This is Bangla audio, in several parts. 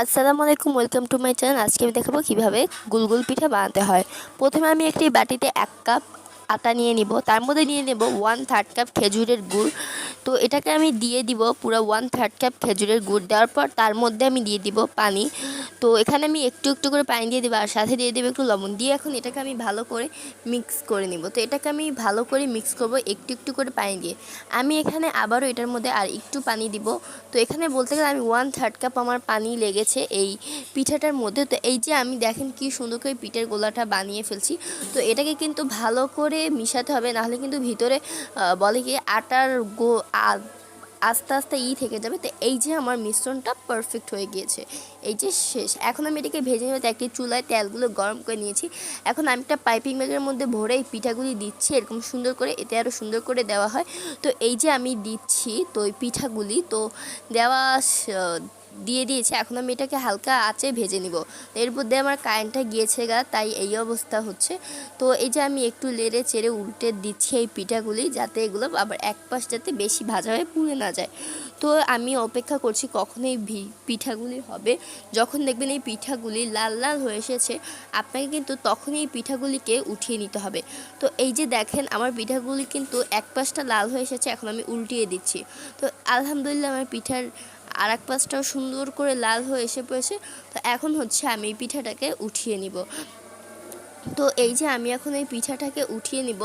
আসসালামু আলাইকুম ওয়েলকাম টু মাই চ্যানেল আজকে আমি দেখাবো কীভাবে গুলগুল পিঠা বানাতে হয়। প্রথমে আমি একটি বাটিতে এক কাপ আটা নিয়ে নিব। তার মধ্যে নিয়ে নেব ওয়ান থার্ড কাপ খেজুরের গুড়। তো এটাকে আমি দিয়ে দিব পুরো ওয়ান থার্ড কাপ খেজুরের গুড়। দেওয়ার পর তার মধ্যে আমি দিয়ে দিব পানি। তো এখানে আমি একটু একটু করে পানি দিয়ে দেবো, আর সাথে দিয়ে দেবো একটু লবণ। দিয়ে এখন এটাকে আমি ভালো করে মিক্স করে নিব। তো এটাকে আমি ভালো করে মিক্স করব একটু একটু করে পানি দিয়ে। আমি এখানে আবারও এটার মধ্যে আর একটু পানি দিব। তো এখানে বলতে গেলে আমি ওয়ান থার্ড কাপ আমার পানি লেগেছে এই পিঠাটার মধ্যে। তো এই যে আমি দেখেন কি সুন্দর করে পিঠের গোলাটা বানিয়ে ফেলছি। তো এটাকে কিন্তু ভালো করে মিশাতে হবে, নাহলে কিন্তু ভিতরে বলে কি আটার গো আস্তে আস্তে ই থেকে যাবে। তো এই যে আমার মিশ্রণটা পারফেক্ট হয়ে গিয়েছে। এই যে শেষ। এখন আমি এটাকে ভেজে নেব একটি চুলায় তেলগুলো গরম করে নিয়েছি। এখন আমি একটা পাইপিং ব্যাগের মধ্যে ভরে এই পিঠাগুলি দিচ্ছি। এরকম সুন্দর করে, এতে আরও সুন্দর করে দেওয়া হয়। তো এই যে আমি দিচ্ছি তো ওই পিঠাগুলি, তো দেওয়া দিয়ে দিয়েছি, এখন আমি এটাকে হালকা আঁচে ভেজে নিব। এর মধ্যে আমার কারেন্টটা গিয়েছে গা, তাই এই অবস্থা হচ্ছে। তো এই যে আমি একটু লেড়ে চেড়ে উল্টে দিচ্ছি এই পিঠাগুলি, যাতে এগুলো আবার এক পাশ যাতে বেশি ভাজা হয়ে পুড়ে না যায়। তো আমি অপেক্ষা করছি কখন এই পিঠাগুলি হবে। যখন দেখবেন এই পিঠাগুলি লাল লাল হয়ে এসেছে, আপনাকে কিন্তু তখনই এই পিঠাগুলিকে উঠিয়ে নিতে হবে। তো এই যে দেখেন, আমার পিঠাগুলি কিন্তু এক পাশটা লাল হয়ে এসেছে, এখন আমি উল্টিয়ে দিচ্ছি। তো আলহামদুলিল্লাহ, আমার পিঠার আর এক পাশটাও সুন্দর করে লাল হয়ে এসে পড়েছে। তো এখন হচ্ছে আমি এই পিঠাটাকে উঠিয়ে নিব। তো এই যে আমি এখন এই পিঠাটাকে উঠিয়ে নিব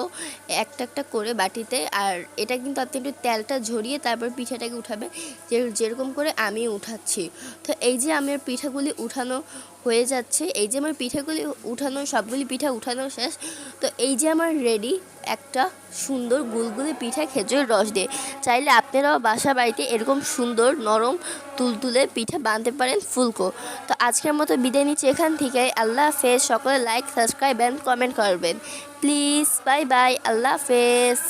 একটা একটা করে বাটিতে। আর এটা কিন্তু আপনি একটু তেলটা ঝরিয়ে তারপর পিঠাটাকে উঠাবে যে যেরকম করে আমি উঠাচ্ছি। তো এই যে আমার পিঠাগুলি উঠানো হয়ে যাচ্ছে, এই যে আমার পিঠাগুলি উঠানো, সবগুলি পিঠা উঠানো শেষ। তো এই যে আমার রেডি একটা সুন্দর গুলগুলি পিঠা খেজুরের রস দিয়ে। চাইলে আপনারাও বাসা বাড়িতে এরকম সুন্দর নরম তুলতুলে পিঠে বানতে পারেন ফুলকো। তো আজকের মতো বিদায় নিচ্ছি এখান থেকে আল্লাহ হাফেজ। সকলে লাইক সাবস্ক্রাইব অ্যান্ড কমেন্ট করবেন। প্লিজ বাই বাই আল্লাহ হাফেজ।